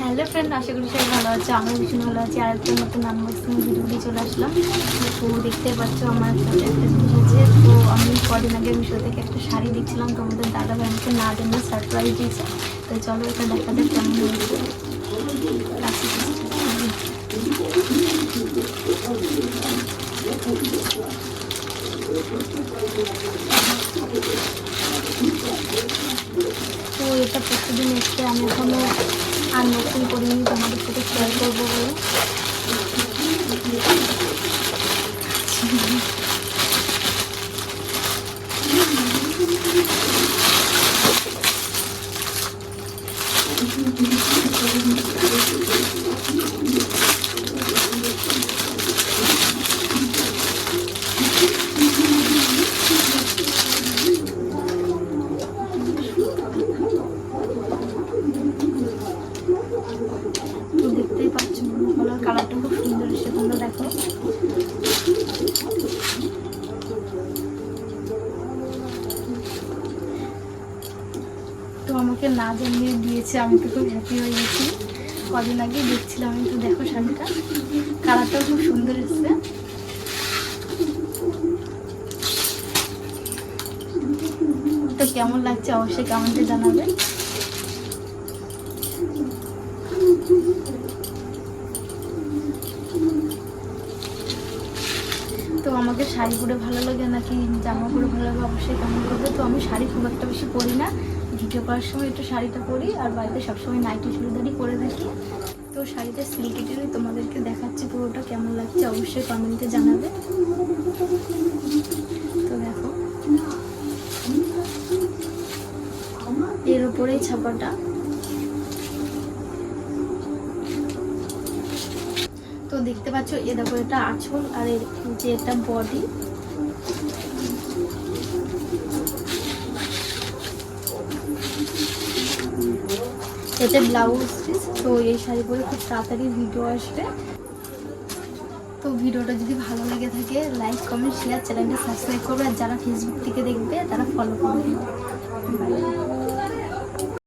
Hello friend আশা করি সবাই ভালো আছে আমি ভীষণ ভালো আছি। আর একটা নতুন আনবক্সিং ভিডিও চলে আসলাম। তো দেখতে পাচ্ছ আমার সাথে একটা জিনিস আছে। তো আমি কদিন আগে মিশো থেকে একটা শাড়ি দেখছিলাম, তো আমাদের দাদা ভাই আমাকে না জন্য সারপ্রাইজ দিয়েছে। তো চলো এটা দেখা যাক কেমন হয়েছে তো এটা প্রতিদিন এসে আমি এখনও করে নিয়ে তোমাদের সাথে শেয়ার করব বলে। তো কালারটা খুব সুন্দর এসে তোমরা দেখো। তো আমাকে না জানিয়ে দিয়েছে আমি তো খুব হ্যাপি হয়ে গেছি। কদিন আগে দেখছিলাম আমি তো দেখো শাড়িটা। কালারটাও খুব সুন্দর এসছে। তো কেমন লাগছে অবশ্যই কমেন্টে জানাবে। তো আমাকে শাড়ি পরে ভালো লাগে নাকি জামা পরে ভালো লাগে অবশ্যই কেমন করবে। তো আমি শাড়ি খুব একটা বেশি পরি না। ভিডিও করার সময় একটু শাড়িটা পরি আর বাড়িতে সবসময় নাইটি চুড়িদারই পরে থাকি। তো শাড়িটা সিল্কেটেরই তোমাদেরকে দেখাচ্ছি পুরোটা কেমন লাগছে, অবশ্যই কমেন্টে জানাবে। তো দেখো। এর উপরেই ছাপাটা। তো দেখতে পাচ্ছ, এ দেখো, এটা আঁচল আর এর যে এটা বডি এটা ব্লাউজ পিস তো এই শাড়ি পরে খুব তাড়াতাড়ি ভিডিও আসবে। তো ভিডিওটা যদি ভালো লেগে থাকে লাইক কমেন্ট শেয়ার চ্যানেলটা সাবস্ক্রাইব করবে। আর যারা ফেসবুক থেকে দেখবে, তারা ফলো করবে.